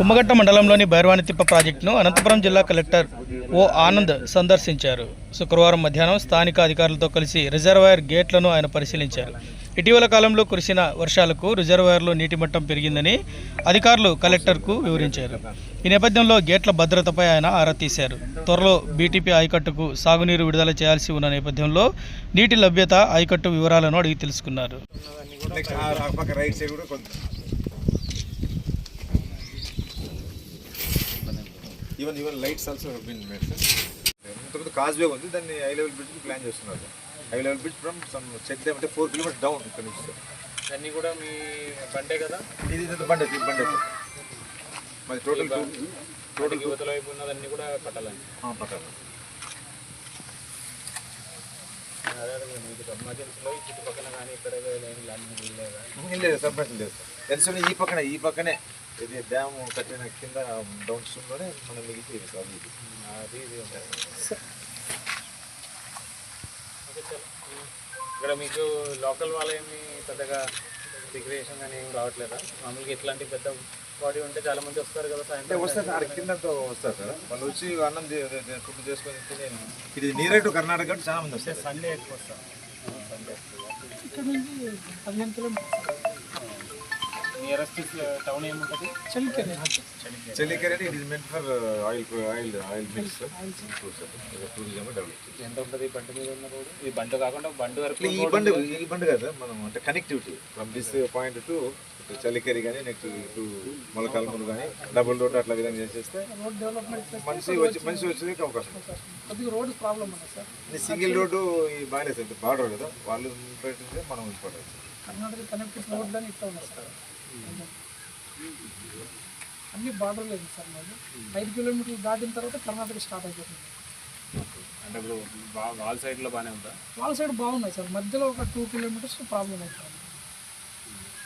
కుమ్మగట్ట మండలంలోని భైరవానితిప్ప ప్రాజెక్టును అనంతపురం జిల్లా కలెక్టర్ ఓ ఆనంద్ సందర్శించారు. శుక్రవారం మధ్యాహ్నం స్థానిక అధికారులతో కలిసి రిజర్వాయర్ గేట్లను ఆయన పరిశీలించారు. ఇటీవల కాలంలో కురిసిన వర్షాలకు రిజర్వాయర్లో నీటి మట్టం పెరిగిందని అధికారులు కలెక్టర్కు వివరించారు. ఈ నేపథ్యంలో గేట్ల భద్రతపై ఆయన ఆరా తీశారు. త్వరలో బీటీపీ ఆయకట్టుకు సాగునీరు విడుదల చేయాల్సి ఉన్న నేపథ్యంలో నీటి లభ్యత ఆయకట్టు వివరాలను అడిగి తెలుసుకున్నారు. Even even lights also been made sir ఇంతకుముందు కాజ్వే ఉంది దాన్ని హై లెవెల్ బ్రిడ్జ్ ప్లాన్ చేస్తున్నారు. High level bridge from some check అంటే ఫోర్ కిలోమీటర్స్ డౌన్ ఇక్కడ నుంచి. సార్ అన్నీ కూడా మీ బండే కదా? ఇది బండి ఇది బండి. సార్ మరి టోటల్ టోటల్ యువతల వైపు ఉన్నదన్నీ కూడా పట్టాలని పట్టాలి అదే అదే మీకు ఎమర్జెన్సీలో ఈ చుట్టుపక్కల కానీ ఇక్కడ లేని ల్యాండ్ లేదా? లేదు లేదు. సార్ ఎందుకంటే ఈ పక్కనే ఈ పక్కనే. ఇది డ్యామ్ కట్టిన కింద డౌన్ స్ట్రీమ్లోనే మనం సార్ ఇది అది ఇది ఉంటుంది ఇక్కడ మీకు లోకల్ వాళ్ళేమి పెద్దగా రిక్రియేషన్ కానీ ఏం రావట్లేదా? మామూలుగా ఇట్లాంటి పెద్ద బాడీ ఉంటే చాలా మంది వస్తారు కదా సాయంత్రం వస్తారు సార్ కింద వస్తారు సార్ వాళ్ళు వచ్చి అన్నం ఫుడ్ చేసుకొని తిని ఇది నియర్ టు కర్ణాటక చాలా మంది వస్తారు. సండే ఎక్కువ వస్తారు. ఇక్కడ నుంచి పదిహేను కిలోమీటర్స్ నియరెస్ట్ టౌన్ ఏముంటుంది చలికెరే చెల్లికర్ అంటే it is meant for oil oil oil mix tourism develop ఎంత ఉంటుంది బండి మీద ఉన్న రోడ్డు ఈ బండి కాకుండా బండి వరకు ఈ బండి ఈ బండి కదా మనం అంటే connectivity from this point to Chalikari కానీ నెక్స్ట్ టు మొలకల్మూరు కానీ డబుల్ రోడ్ అట్లా విధంగా చేసేస్తే రోడ్ మనిషి వచ్చి మనిషి వచ్చేందుకు అవకాశం రోడ్ ప్రాబ్లం ఈ సింగిల్ రోడ్డు ఈ బాగాలేదు సార్ బార్డర్ కదా. వాళ్ళు మనం ఉంచుకోవాలి కర్ణాటక కనెక్టివ్ రోడ్లని ఇట్లా ఉన్నాయి సార్ అన్ని బార్డర్ లేదు సార్ మాది. ఐదు కిలోమీటర్లు దాటిన తర్వాత కర్ణాటక స్టార్ట్ అయిపోతుంది. అంటే ఇప్పుడు వా- వాల్ సైడ్లో బాగానే ఉందా? వాళ్ళ సైడ్ బాగున్నాయి సార్. మధ్యలో ఒక టూ కిలోమీటర్స్ ప్రాబ్లం అవుతుంది.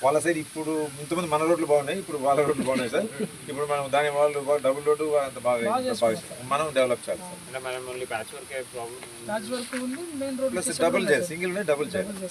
వాళ్ళ సైడ్ ఇప్పుడు ఇంతమంది మన రోడ్లు బాగున్నాయి ఇప్పుడు వాళ్ళ రోడ్లు బాగున్నాయి సార్. ఇప్పుడు మనం దాని వాళ్ళు డబుల్ రోడ్డు అంత బాగా మనం డెవలప్ చేయాలి సార్. అంటే మనం ఓన్లీ ప్యాచ్ వర్కే ప్రాబ్లం రాజ్ వరకు ఉంది మెయిన్ రోడ్ డబుల్ చేయాలి సింగిల్ డబుల్ చేయాలి.